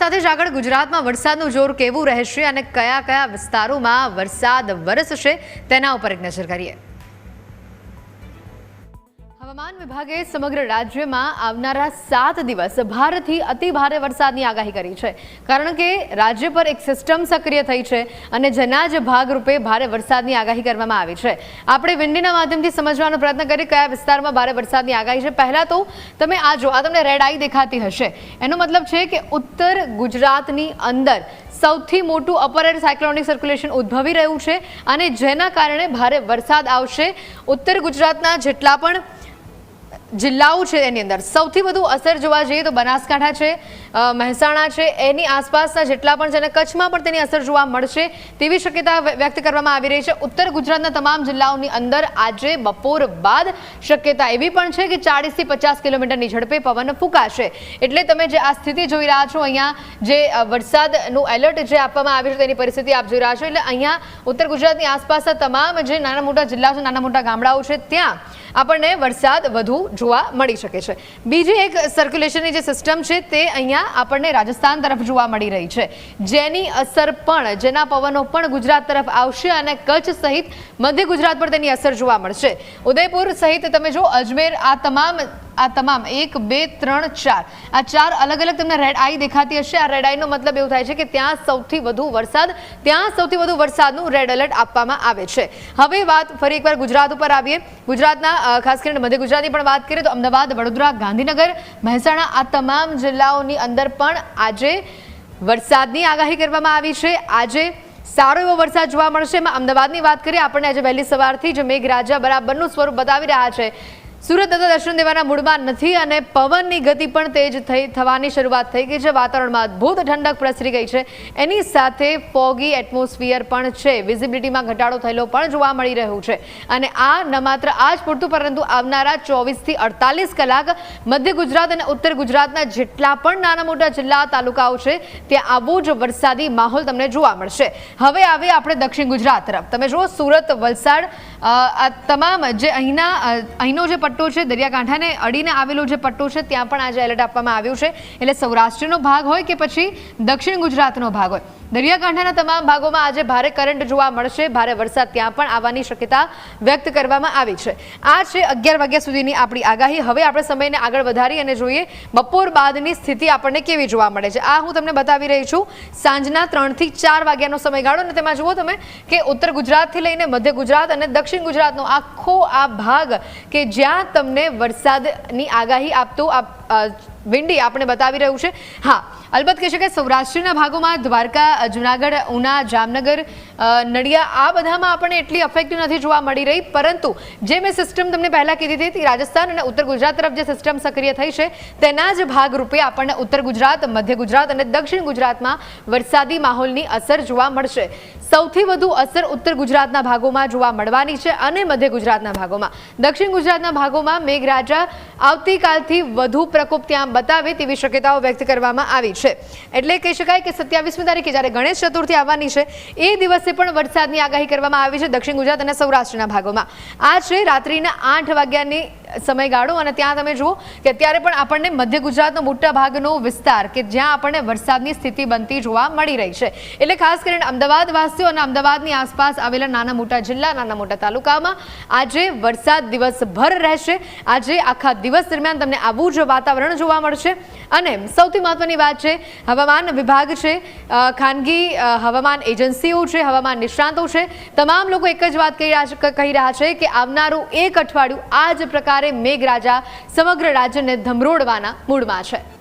સાથે જ આગળ ગુજરાતમાં વરસાદનું જોર કેવું રહેશે અને કયા કયા વિસ્તારોમાં વરસાદ વરસશે તેના ઉપર એક નજર કરીએ. હવામાન વિભાગે સમગ્ર રાજ્યમાં આવનારા સાત દિવસ ભારેથી અતિ ભારે વરસાદની આગાહી કરી છે. કારણ કે રાજ્ય પર એક સિસ્ટમ સક્રિય થઈ છે અને જેના જ ભાગરૂપે ભારે વરસાદની આગાહી કરવામાં આવી છે. આપણે વિંડીના માધ્યમથી સમજવાનો પ્રયત્ન કરીએ કયા વિસ્તારમાં ભારે વરસાદની આગાહી છે. પહેલાં તો તમે આ જો આ તમને રેડ આઈ દેખાતી હશે. એનો મતલબ છે કે ઉત્તર ગુજરાતની અંદર સૌથી મોટું અપર એર સાયક્લોનિક સર્ક્યુલેશન ઉદ્ભવી રહ્યું છે અને જેના કારણે ભારે વરસાદ આવશે. ઉત્તર ગુજરાતના જેટલા પણ જિલ્લાઓ છે એની અંદર. સૌથી વધુ અસર જોવા જઈએ તો બનાસકાંઠા છે મહેસાણા છે. એની આસપાસના જેટલા પણ છે કચ્છમાં પણ તેની અસર જોવા મળશે તેવી શક્યતા વ્ય- વ્યક્ત કરવામાં આવી રહી છે. ઉત્તર ગુજરાતના તમામ જિલ્લાઓની અંદર આજે બપોર બાદ શક્યતા એવી પણ છે કે ચાળીસથી પચાસ કિલોમીટરની ઝડપે પવન ફૂંકાશે. એટલે તમે જે આ સ્થિતિ જોઈ રહ્યા છો, અહીંયા જે વરસાદનું એલર્ટ જે આપવામાં આવ્યું છે તેની પરિસ્થિતિ આપ જોઈ રહ્યા છો. એટલે અહીંયા ઉત્તર ગુજરાતની આસપાસના તમામ જે નાના મોટા જિલ્લાઓ છે, નાના મોટા ગામડાઓ છે, ત્યાં આપણને વરસાદ વધુ જોવા મળી શકે છે. બીજી એક સર્ક્યુલેશનની જે સિસ્ટમ છે તે અહીંયા આપણને રાજસ્થાન તરફ જોવા મળી રહી છે. જેની અસર પણ, જેના પવનો પણ ગુજરાત તરફ આવશે અને કચ્છ સહિત મધ્ય ગુજરાત પર તેની અસર જોવા મળશે. ઉદયપુર સહિત તમે જો અજમેર આ તમામ આ તમામ એક, બે, ત્રણ, ચાર. આ ચાર અલગ અલગ તમને રેડ આઈ દેખાતી હશે. આ રેડ આઈનો મતલબ એવું થાય છે કે ત્યાં સૌથી વધુ વરસાદ, ત્યાં સૌથી વધુ વરસાદનું રેડ એલર્ટ આપવામાં આવે છે. હવે વાત ફરી એકવાર ગુજરાત ઉપર આવીએ. ગુજરાતના ખાસ કરીને મધ્ય ગુજરાતની પણ વાત કરીએ તો અમદાવાદ, વડોદરા, ગાંધીનગર, મહેસાણા, આ તમામ જિલ્લાઓની અંદર પણ આજે વરસાદની આગાહી કરવામાં આવી છે. આજે સારો એવો વરસાદ જોવા મળશે. એમાં અમદાવાદની વાત કરીએ. આપણને આજે વહેલી સવારથી જ મેઘરાજા બરાબરનું સ્વરૂપ બતાવી રહ્યા છે. સુરત દાદા દર્શન દેવાના મૂડમાં નથી અને પવનની ગતિ પણ તેજ થઈ થવાની શરૂઆત થઈ ગઈ છે. વાતાવરણમાં અદ્ભુત ઠંડક પ્રસરી ગઈ છે. એની સાથે ફોગી એટમોસ્ફિયર પણ છે. વિઝિબિલિટીમાં ઘટાડો થયેલો પણ જોવા મળી રહ્યું છે. અને આ ન માત્ર આ જ પૂરતું, પરંતુ આવનારા ચોવીસથી અડતાલીસ કલાક મધ્ય ગુજરાત અને ઉત્તર ગુજરાતના જેટલા પણ નાના મોટા જિલ્લા, તાલુકાઓ છે, ત્યાં આવો જ વરસાદી માહોલ તમને જોવા મળશે. હવે આવે આપણે દક્ષિણ ગુજરાત તરફ. તમે જુઓ, સુરત, વલસાડ આ તમામ જે અહીંના અહીંનો જે પટ્ટો છે, દરિયાકાંઠાને અડીને આવેલો જે પટ્ટો છે, ત્યાં પણ આજે એલર્ટ આપવામાં આવ્યું છે. એટલે સૌરાષ્ટ્રનો ભાગ હોય કે પછી દક્ષિણ ગુજરાતનો ભાગ હોય. દરિયાકાંઠાના તમામ ભાગોમાં આજે ભારે કરંટ જોવા મળશે. ભારે વરસાદ ત્યાં પણ આવવાની શક્યતા વ્યક્ત કરવામાં આવી છે. આ છે અગિયાર વાગ્યા સુધીની આપણી આગાહી. હવે આપણે સમયને આગળ વધારી અને જોઈએ બપોર બાદની સ્થિતિ આપણને કેવી જોવા મળે છે. આ હું તમને બતાવી રહી છું. સાંજના ત્રણથી ચાર વાગ્યાનો સમયગાળો અને તેમાં જુઓ તમે કે ઉત્તર ગુજરાતથી લઈને મધ્ય ગુજરાત અને દક્ષિણ ગુજરાતનો આખો આ ભાગ કે જ્યાં તમને વરસાદની આગાહી આપતું વિંડી આપણે બતાવી રહ્યું છે. હા અલબત્ત કહી કે સૌરાષ્ટ્રના ભાગોમાં દ્વારકા, જુનાગઢ, ઉના, જામનગર નડિયા આ બધામાં આપણને એટલી અફેક્ટ નથી જોવા મળી રહી. પરંતુ જે મેં સિસ્ટમ તમને પહેલાં કીધી હતી, રાજસ્થાન અને ઉત્તર ગુજરાત તરફ જે સિસ્ટમ સક્રિય થઈ છે, તેના જ ભાગરૂપે આપણને ઉત્તર ગુજરાત, મધ્ય ગુજરાત અને દક્ષિણ ગુજરાતમાં વરસાદી માહોલની અસર જોવા મળશે. સૌથી વધુ અસર ઉત્તર ગુજરાતના ભાગોમાં જોવા મળવાની છે અને મધ્ય ગુજરાતના ભાગોમાં. દક્ષિણ ગુજરાતના ભાગોમાં મેઘરાજા આવતીકાલથી વધુ પ્રકોપ ત્યાં બતાવે તેવી શક્યતાઓ વ્યક્ત કરવામાં આવી છે. એટલે કહી શકાય કે સત્યાવીસમી તારીખે જ્યારે ગણેશ ચતુર્થી આવવાની છે, એ દિવસે પણ વરસાદની આગાહી કરવામાં આવી છે દક્ષિણ ગુજરાત અને સૌરાષ્ટ્રના ભાગોમાં. આ છે રાત્રિના આઠ વાગ્યાની સમયગાળો અને ત્યાં તમે જુઓ કે અત્યારે પણ આપણને મધ્ય ગુજરાતનો મોટા ભાગનો વિસ્તાર કે જ્યાં આપણને વરસાદની સ્થિતિ બનતી જોવા મળી રહી છે. એટલે ખાસ કરીને અમદાવાદ વાસીઓ અને અમદાવાદની આસપાસ આવેલા નાના મોટા જિલ્લા, નાના મોટા તાલુકામાં આજે વરસાદ દિવસભર રહેશે. આજે આખા દિવસ દરમિયાન તમને આવું જ વાતાવરણ જોવા મળશે. અને સૌથી મહત્વની વાત છે, હવામાન વિભાગ છે ખાનગી હવામાન એજન્સીઓ છે, હવામાન નિષ્ણાંતો છે. તમામ લોકો એક જ વાત કહી રહ્યા છે કે આવનારું એક અઠવાડિયું આ જ પ્રકારે મેઘરાજા સમગ્ર રાજ્યને ધમરોડવાના મૂડમાં છે.